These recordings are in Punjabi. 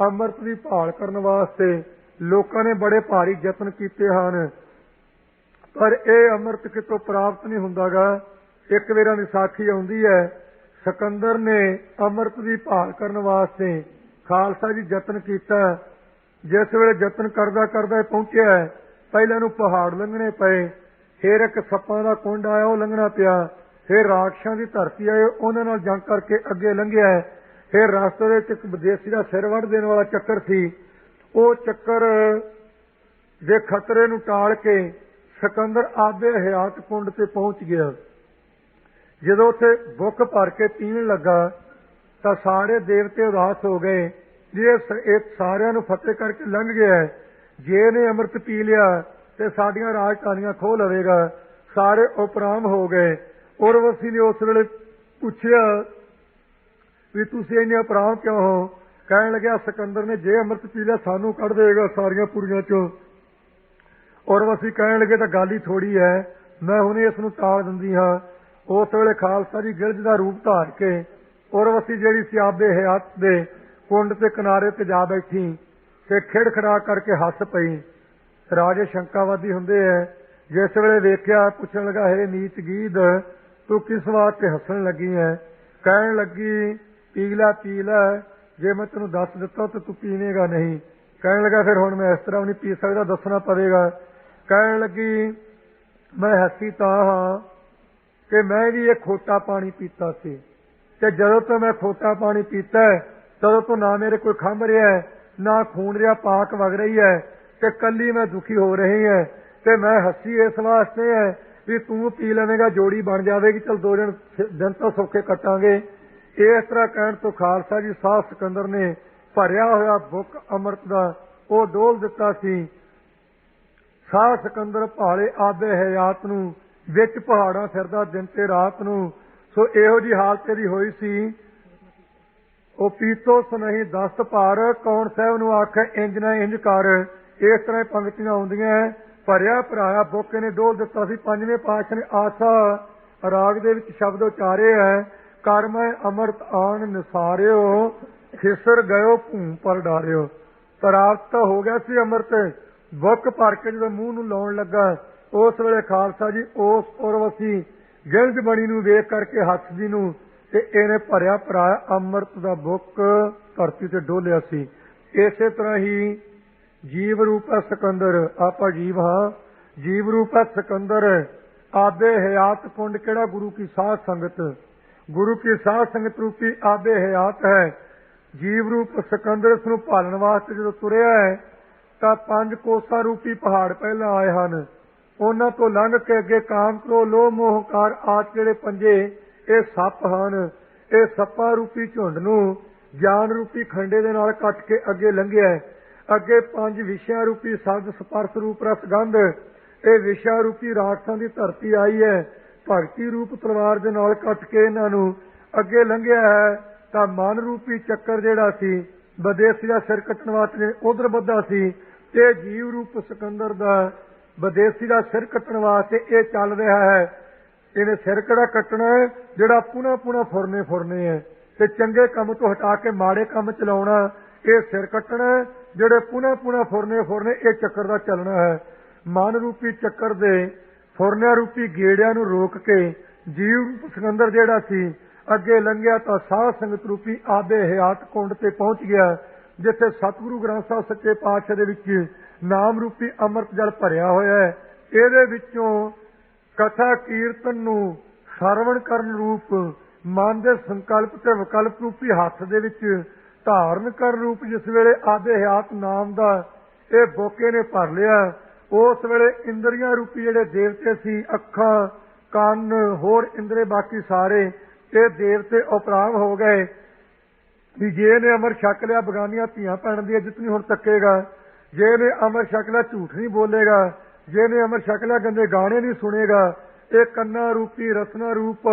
ਅੰਮ੍ਰਿਤ ਦੀ ਭਾਲ ਕਰਨ ਵਾਸਤੇ ਲੋਕਾਂ ਨੇ ਬੜੇ ਭਾਰੀ ਯਤਨ ਕੀਤੇ ਹਨ। ਪਰ ਇਹ ਅੰਮ੍ਰਿਤ ਕਿਤੋਂ ਪ੍ਰਾਪਤ ਨਹੀਂ ਹੁੰਦਾਗਾ। ਇੱਕ ਵੇਰਾ ਦੀ ਸਾਖੀ ਆਉਂਦੀ ਹੈ। ਸਿਕੰਦਰ ਨੇ ਅੰਮ੍ਰਿਤ ਦੀ ਭਾਲ ਕਰਨ ਵਾਸਤੇ ਖਾਲਸਾ ਜੀ ਯਤਨ ਕੀਤਾ। ਜਿਸ ਵੇਲੇ ਯਤਨ ਕਰਦਾ ਕਰਦਾ ਪਹੁੰਚਿਆ ਪਹਿਲਾਂ ਨੂੰ ਪਹਾੜ ਲੰਘਣੇ ਪਏ। ਫਿਰ ਇੱਕ ਸੱਪਾਂ ਦਾ ਕੁੰਡ ਆਇਆ, ਉਹ ਲੰਘਣਾ ਪਿਆ। ਫਿਰ ਰਾਖਸ਼ਾਂ ਦੀ ਧਰਤੀ ਆਏ, ਉਹਨਾਂ ਨਾਲ ਜੰਗ ਕਰਕੇ ਅੱਗੇ ਲੰਘਿਆ ਫਿਰ ਰਸਤੇ ਦੇ ਵਿੱਚ ਇੱਕ ਵਿਦੇਸ਼ੀ ਦਾ ਸਿਰ ਵੱਢ ਦੇਣ ਵਾਲਾ ਚੱਕਰ ਸੀ। ਉਹ ਚੱਕਰ ਦੇ ਖਤਰੇ ਨੂੰ ਟਾਲ ਕੇ ਸਿਕੰਦਰ ਆਬੇ ਹਯਾਤ ਕੁੰਡ ਤੇ ਪਹੁੰਚ ਗਿਆ। ਜਦੋਂ ਉੱਥੇ ਬੁੱਕ ਭਰ ਕੇ ਪੀਣ ਲੱਗਾ, ਤਾਂ ਸਾਰੇ ਦੇਵਤੇ ਉਦਾਸ ਹੋ ਗਏ ਜੇ ਇਹ ਸਾਰਿਆਂ ਨੂੰ ਫਤਿਹ ਕਰਕੇ ਲੰਘ ਗਿਆ ਜੇ ਨੇ ਅੰਮ੍ਰਿਤ ਪੀ ਲਿਆ, ਤੇ ਸਾਡੀਆਂ ਰਾਜਧਾਨੀਆਂ ਖੋਹ ਲਵੇਗਾ। ਸਾਰੇ ਉਪਰਾਮ ਹੋ ਗਏ। ਉਰਵਸੀ ਨੇ ਉਸ ਵੇਲੇ ਪੁੱਛਿਆ ਵੀ ਤੁਸੀਂ ਇੰਨੇ ਉਪਰਾਮ ਕਿਉਂ ਹੋ? ਕਹਿਣ ਲੱਗਿਆ, ਸਿਕੰਦਰ ਨੇ, ਜੇ ਅੰਮ੍ਰਿਤ ਪੀ ਲਿਆ, ਸਾਨੂੰ ਕੱਢ ਦੇਗਾ ਸਾਰੀਆਂ ਪੁਰੀਆਂ ਚੋਂ। ਉਰਵਸੀ ਕਹਿਣ ਲੱਗੇ, ਤਾਂ ਗੱਲ ਹੀ ਥੋੜੀ ਹੈ। ਮੈਂ ਹੁਣੇ ਇਸ ਨੂੰ ਤਾਲ ਦਿੰਦੀ ਹਾਂ। ਉਸ ਵੇਲੇ ਖਾਲਸਾ ਜੀ ਗਿਰਜ ਦਾ ਰੂਪ ਧਾਰ ਕੇ ਉਰਵਸੀ ਜਿਹੜੀ ਸੀ ਆਪਦੇ ਹਯਾਤ ਦੇ ਕੁੰਡ ਤੇ ਕਿਨਾਰੇ ਤੇ ਜਾ ਬੈਠੀ, ਤੇ ਖਿੜਖੜਾ ਕਰਕੇ ਹੱਸ ਪਈ। ਰਾਜੇ ਸ਼ੰਕਾਵਾਦੀ ਹੁੰਦੇ ਐ। ਜਿਸ ਵੇਲੇ ਵੇਖਿਆ, ਪੁੱਛਣ ਲੱਗਾ, ਹੈ ਨੀਚ ਗੀਦ ਤੂੰ ਕਿਸ ਵਾਸਤੇ ਹੱਸਣ ਲੱਗੀ ਐ? ਕਹਿਣ ਲੱਗੀ ਪੀ ਲੈ ਪੀ ਲੈ ਜੇ ਮੈਂ ਤੈਨੂੰ ਦੱਸ ਦਿੱਤਾ ਤਾਂ ਤੂੰ ਪੀਵੇਂਗਾ ਨਹੀਂ। ਕਹਿਣ ਲੱਗਾ ਫਿਰ ਹੁਣ ਮੈਂ ਇਸ ਤਰ੍ਹਾਂ ਨਹੀਂ ਪੀ ਸਕਦਾ, ਦੱਸਣਾ ਪਵੇਗਾ। ਕਹਿਣ ਲੱਗੀ, ਮੈਂ ਹੱਸੀ ਤਾਂ ਹਾਂ ਕਿ ਮੈਂ ਵੀ ਇਹ ਖੋਟਾ ਪਾਣੀ ਪੀਤਾ ਸੀ। ਤੇ ਜਦੋਂ ਤੋਂ ਮੈਂ ਖੋਟਾ ਪਾਣੀ ਪੀਤਾ ਤਦੋਂ ਤੋਂ ਨਾ ਮੇਰੇ ਕੋਈ ਖੰਭ ਰਿਹਾ ਨਾ ਖੂਨ ਰਿਹਾ, ਪਾਕ ਵਗ ਰਹੀ ਹੈ ਤੇ ਕੱਲੀ ਮੈਂ ਦੁਖੀ ਹੋ ਰਹੀ ਹੈ ਤੇ ਮੈਂ ਹੱਸੀ ਇਸ ਵਾਸਤੇ ਹੈ ਵੀ ਤੂੰ ਪੀ ਲਵੇਂਗਾ, ਜੋੜੀ ਬਣ ਜਾਵੇਗੀ, ਚਲ ਦੋ ਦਿਨ ਦਿਨ ਤਾਂ ਸੌਖੇ ਕੱਟਾਂਗੇ। ਇਸ ਤਰ੍ਹਾਂ ਕਹਿਣ ਤੋਂ ਖਾਲਸਾ ਜੀ ਸਾਹ ਸਿਕੰਦਰ ਨੇ ਭਰਿਆ ਹੋਇਆ ਬੁੱਕ ਅੰਮ੍ਰਿਤ ਦਾ ਉਹ ਡੋਲ ਦਿੱਤਾ ਸੀ। ਸਾਹ ਸਿਕੰਦਰ ਭਾਲੇ ਆਬੇ ਹਯਾਤ ਨੂੰ, ਵਿੱਚ ਪਹਾੜਾਂ ਫਿਰਦਾ ਦਿਨ ਤੇ ਰਾਤ ਨੂੰ। ਸੋ ਇਹੋ ਜੀ ਹਾਲਤ ਇਹਦੀ ਹੋਈ ਸੀ। ਉਹ ਪੀਤੋ ਸੁਨਹੀ ਦਸਤ ਭਾਰ, ਕੌਣ ਸਾਹਿਬ ਨੂੰ ਆਖੇ, ਇੰਜ ਨਾ ਇੰਜ ਕਰ। ਇਸ ਤਰ੍ਹਾਂ ਪੰਕਤੀਆਂ ਆਉਂਦੀਆਂ ਭਰਿਆ ਭਰਾਇਆ ਬੁੱਕ ਨੇ ਡੋਲ ਦਿੱਤਾ ਸੀ। ਪੰਜਵੇਂ ਪਾਤਸ਼ਾਹ ਨੇ ਆਸਾ ਰਾਗ ਦੇ ਵਿੱਚ ਸ਼ਬਦ ਉਚਾਰੇ ਹੈ ਕਰਮ ਅਮਰਤ ਆਣ ਨਿਸਾਰਿਓ, ਖਿਸਰ ਗਇਓ ਭੂਮ ਪਰ ਡਾਰਿਓ। ਪ੍ਰਾਪਤ ਹੋ ਗਿਆ ਸੀ ਅਮਰਤ ਬੁੱਕ ਭਰ ਕੇ ਜਦੋਂ ਮੂੰਹ ਨੂੰ ਲਾਉਣ ਲੱਗਾ, ਉਸ ਵੇਲੇ ਖਾਲਸਾ ਜੀ ਉਸ ਉਰਵਸੀ ਗਿਲਜ ਬਣੀ ਨੂੰ ਵੇਖ ਕਰਕੇ ਹੱਥ ਜੀ ਨੂੰ ਤੇ ਇਹਨੇ ਭਰਿਆ ਭਰਾਇਆ ਅੰਮ੍ਰਿਤ ਦਾ ਬੁੱਕ ਧਰਤੀ ਤੇ ਡੋਲਿਆ ਸੀ। ਇਸੇ ਤਰ੍ਹਾਂ ਹੀ ਜੀਵ ਰੂਪ ਸਕੰਦਰ, ਆਪਾਂ ਜੀਵ ਹਾਂ। ਜੀਵ ਰੂਪ ਸਕੰਦਰ, ਆਦੇ ਹਯਾਤ ਕੁੰਡ ਕਿਹੜਾ ਗੁਰੂ ਕੀ ਸਾਧ ਸੰਗਤ? ਗੁਰੂ ਕੀ ਸਾਧ ਸੰਗਤ ਰੂਪੀ ਆਬੇ ਹਯਾਤ ਹੈ। ਜੀਵ ਰੂਪ ਸਕੰਦਰ ਇਸ ਨੂੰ ਭਾਲਣ ਵਾਸਤੇ ਜਦੋਂ ਤੁਰਿਆ ਹੈ, ਤਾਂ ਪੰਜ ਕੋਸਾ ਰੂਪੀ ਪਹਾੜ ਪਹਿਲਾਂ ਆਏ ਹਨ। ਉਹਨਾਂ ਤੋਂ ਲੰਘ ਕੇ ਅੱਗੇ ਕਾਮ ਕਰੋ, ਲੋਭ ਮੋਹਕਾਰ ਆਦ ਜਿਹੜੇ ਪੰਜੇ, ਇਹ ਸੱਪ ਹਨ। ਇਹ ਸੱਪਾ ਰੂਪੀ ਝੁੰਡ ਨੂੰ ਗਿਆਨ ਰੂਪੀ ਖੰਡੇ ਦੇ ਨਾਲ ਕੱਟ ਕੇ ਅੱਗੇ ਲੰਘਿਆ ਅੱਗੇ ਪੰਜ ਵਿਸ਼ਿਆ ਰੂਪੀ ਸਬਦ ਸਪਰਸ਼ ਰੂਪ ਰਸ ਗੰਧ ਇਹ ਵਿਸ਼ਾ ਰੂਪੀ ਰਾਖਸਾਂ ਦੀ ਧਰਤੀ ਆਈ ਹੈ। ਭਗਤੀ ਰੂਪ ਤਲਵਾਰ ਦੇ ਨਾਲ ਕੱਟ ਕੇ ਇਹਨਾਂ ਨੂੰ ਅੱਗੇ ਲੰਘਿਆ ਹੈ, ਤਾਂ ਮਨ ਰੂਪੀ ਚੱਕਰ ਜਿਹੜਾ ਸੀ, ਵਿਦੇਸ਼ੀ ਦਾ ਸਿਰ ਕੱਟਣ ਵਾਸਤੇ ਉਧਰ ਬੱਧਾ ਸੀ ਤੇ ਜੀਵ ਰੂਪ ਸਿਕੰਦਰ ਦਾ ਵਿਦੇਸ਼ੀ ਦਾ ਸਿਰ ਕੱਟਣ ਵਾਸਤੇ ਇਹ ਚੱਲ ਰਿਹਾ ਹੈ। ਇਹਨੇ ਸਿਰ ਕਿਹੜਾ ਕੱਟਣਾ ਹੈ? ਜਿਹੜਾ ਪੁਨਾ ਪੁਣਾ ਫੁਰਨੇ ਫੁਰਨੇ ਹੈ ਤੇ ਚੰਗੇ ਕੰਮ ਤੋਂ ਹਟਾ ਕੇ ਮਾੜੇ ਕੰਮ ਚਲਾਉਣਾ, ਇਹ ਸਿਰ ਕੱਟਣਾ ਜਿਹੜੇ ਪੁਣਾ ਪੁਨਾ ਫੁਰਨੇ ਫੁਰਨੇ ਇਹ ਚੱਕਰ ਦਾ ਚੱਲਣਾ ਹੈ। ਮਨ ਰੂਪੀ ਚੱਕਰ ਦੇ ਫੁਰਨਿਆ ਰੂਪੀ ਗੇੜਿਆਂ ਨੂੰ ਰੋਕ ਕੇ ਜੀਵ ਸਿਕੰਦਰ ਜਿਹੜਾ ਸੀ, ਅੱਗੇ ਲੰਘਿਆ ਤਾਂ ਸਾਧ ਸੰਗਤ ਰੂਪੀ ਆਬੇ ਹਯਾਤ ਕੁੰਡ ਤੇ ਪਹੁੰਚ ਗਿਆ, ਜਿੱਥੇ ਸਤਿਗੁਰੂ ਗ੍ਰੰਥ ਸਾਹਿਬ ਸੱਚੇ ਪਾਤਸ਼ਾਹ ਦੇ ਵਿੱਚ ਨਾਮ ਰੂਪੀ ਅੰਮ੍ਰਿਤ ਜਲ ਭਰਿਆ ਹੋਇਆ ਹੈ। ਇਹਦੇ ਵਿੱਚੋਂ ਕਥਾ ਕੀਰਤਨ ਨੂੰ ਸਰਵਣ ਕਰਨ ਰੂਪ, ਮਨ ਦੇ ਸੰਕਲਪ ਤੇ ਵਿਕਲਪ ਰੂਪੀ ਹੱਥ ਦੇ ਵਿੱਚ ਧਾਰਨ ਕਰਨ ਰੂਪ, ਜਿਸ ਵੇਲੇ ਆਦੇ ਹਯਾਤ ਨਾਮ ਦਾ ਇਹ ਬੋਕੇ ਨੇ ਭਰ ਲਿਆ। ਉਸ ਵੇਲੇ ਇੰਦਰੀਆਂ ਰੂਪੀ ਜਿਹੜੇ ਦੇਵਤੇ ਸੀ, ਅੱਖਾਂ, ਕੰਨ, ਹੋਰ ਇੰਦਰੇ ਬਾਕੀ ਸਾਰੇ, ਇਹ ਦੇਵਤੇ ਉਪਰਾਮ ਹੋ ਗਏ ਵੀ ਜੇ ਨੇ ਅਮਰ ਛਕ ਲਿਆ, ਬਗਾਨੀਆਂ ਧੀਆਂ ਪੈਣ ਦੀ ਜਿਤਨੀ ਹੁਣ ਤੱਕੇਗਾ, ਜੇ ਨੇ ਅਮਰ ਛਕ ਲਿਆ, ਝੂਠ ਨਹੀਂ ਬੋਲੇਗਾ, ਜੇ ਨੇ ਅਮਰ ਛਕ ਲਿਆ, ਗੰਦੇ ਗਾਣੇ ਨਹੀਂ ਸੁਣੇਗਾ, ਇਹ ਕੰਨਾਂ ਰੂਪੀ, ਰਸਨਾ ਰੂਪ,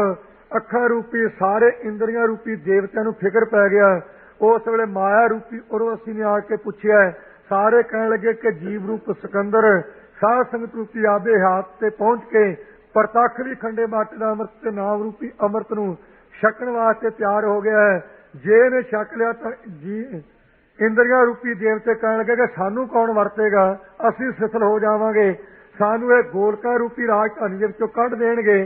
ਅੱਖਾਂ ਰੂਪੀ, ਸਾਰੇ ਇੰਦਰੀਆਂ ਰੂਪੀ ਦੇਵਤਿਆਂ ਨੂੰ ਫਿਕਰ ਪੈ ਗਿਆ। ਉਸ ਵੇਲੇ ਮਾਇਆ ਰੂਪੀ ਉਰਵਸੀ ਨੇ ਆ ਕੇ ਪੁੱਛਿਆ ਸਾਰੇ ਕਹਿਣ ਲੱਗੇ ਕਿ ਜੀਵ ਰੂਪ ਸਿਕੰਦਰ, ਸਾਧ ਸੰਗਤ ਰੂਪੀ ਆਦੇ ਹੱਥ ਤੇ ਪਹੁੰਚ ਕੇ ਪ੍ਰਤੱਖ ਵੀ ਖੰਡੇ ਮਾਟ ਦਾ ਅੰਮ੍ਰਿਤ ਤੇ ਨਾਮ ਰੂਪੀ ਅੰਮ੍ਰਿਤ ਨੂੰ ਛਕਣ ਵਾਸਤੇ ਤਿਆਰ ਹੋ ਗਿਆ ਹੈ। ਜੇ ਨੇ ਛਕ ਲਿਆ ਤਾਂ ਜੀ ਇੰਦਰੀਆਂ ਰੂਪੀ ਦੇਵਤੇ ਕਹਿਣ ਲੱਗੇ ਕਿ ਸਾਨੂੰ ਕੌਣ ਵਰਤੇਗਾ? ਅਸੀਂ ਸਿਫਲ ਹੋ ਜਾਵਾਂਗੇ। ਸਾਨੂੰ ਇਹ ਗੋਲਕਾ ਰੂਪੀ ਰਾਜਧਾਨੀ ਦੇ ਵਿੱਚੋਂ ਕੱਢ ਦੇਣਗੇ।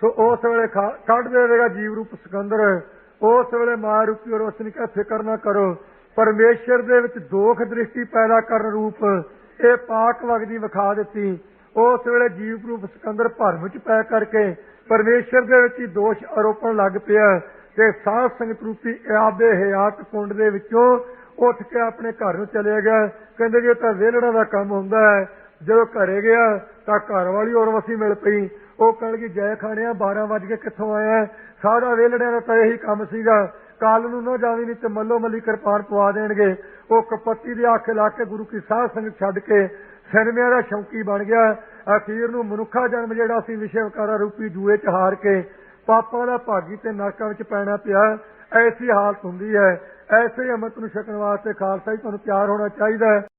ਸੋ ਉਸ ਵੇਲੇ ਕੱਢ ਦੇਵੇਗਾ ਜੀਵ ਰੂਪ ਸਿਕੰਦਰ। ਉਸ ਵੇਲੇ ਮਾਇਆ ਰੂਪੀ ਰੋਸ਼ਨੀ ਕਾ ਫਿਕਰ ਨਾ ਕਰੋ। ਪਰਮੇਸ਼ਰ ਦੇ ਵਿੱਚ ਦੋਖ ਦ੍ਰਿਸ਼ਟੀ ਪੈਦਾ ਕਰਨ ਰੂਪ ਇਹ ਪਾਕ ਵਗਦੀ ਵਿਖਾ ਦਿੱਤੀ। ਉਸ ਵੇਲੇ ਜੀਵ ਰੂਪ ਸਿਕੰਦਰ ਭਰਮ ਚ ਪੈ ਕਰਕੇ ਪਰਮੇਸ਼ਰ ਦੇ ਵਿੱਚ ਹੀ ਦੋਸ਼ ਆਰੋਪਣ ਲੱਗ ਪਿਆ ਤੇ ਸਾਧ ਸੰਗਤ ਰੂਪੀ ਆਬੇ ਹਯਾਤ ਕੁੰਡ ਦੇ ਵਿੱਚੋਂ ਉੱਠ ਕੇ ਆਪਣੇ ਘਰ ਨੂੰ ਚਲੇ ਗਿਆ। ਕਹਿੰਦੇ ਜੀ ਇਹ ਤਾਂ ਵਿਹਲੜਾ ਦਾ ਕੰਮ ਹੁੰਦਾ ਹੈ, ਜਦੋਂ ਘਰੇ ਗਿਆ ਤਾਂ ਘਰ ਵਾਲੀ ਔਰ ਵਸੀ ਮਿਲ ਪਈ। ਉਹ ਕਹਿਣ ਲੱਗੀ ਜੈ ਖਾਣਿਆ 12 ਵਜ ਕੇ ਕਿੱਥੋਂ ਆਇਆ? ਸਾਰਾ ਵਿਹਲੜਿਆਂ ਦਾ ਤਾਂ ਇਹੀ ਕੰਮ ਸੀਗਾ। ਕੱਲ ਨੂੰ ਨਾ ਜਾਵੀ ਨਹੀਂ ਤੇ ਮੱਲੋ ਮੱਲੀ ਕਿਰਪਾਨ ਪਵਾ ਦੇਣਗੇ। ਉਹ ਕਪੱਤੀ ਦੇ ਆਖੇ ਲਾ ਕੇ ਗੁਰੂ ਕੀ ਸਾਧ ਸੰਗਤ ਛੱਡ ਕੇ ਸਿਨਮਿਆਂ ਦਾ ਸ਼ੌਂਕੀ ਬਣ ਗਿਆ। ਅਖੀਰ ਨੂੰ ਮਨੁੱਖਾ ਜਨਮ ਜਿਹੜਾ ਸੀ ਵਿਸ਼ਵਕਾਰਾ ਰੂਪੀ ਜੂਏ ਚ ਹਾਰ ਕੇ ਪਾਪਾਂ ਦਾ ਭਾਗੀ ਤੇ ਨਰਕਾਂ ਵਿੱਚ ਪੈਣਾ ਪਿਆ। ਐਸੀ ਹਾਲਤ ਹੁੰਦੀ ਹੈ। ਐਸੇ ਹੀ ਅੰਮ੍ਰਿਤ ਨੂੰ ਛਕਣ ਵਾਸਤੇ ਖਾਲਸਾ ਜੀ ਤੁਹਾਨੂੰ ਤਿਆਰ ਹੋਣਾ ਚਾਹੀਦਾ ਹੈ।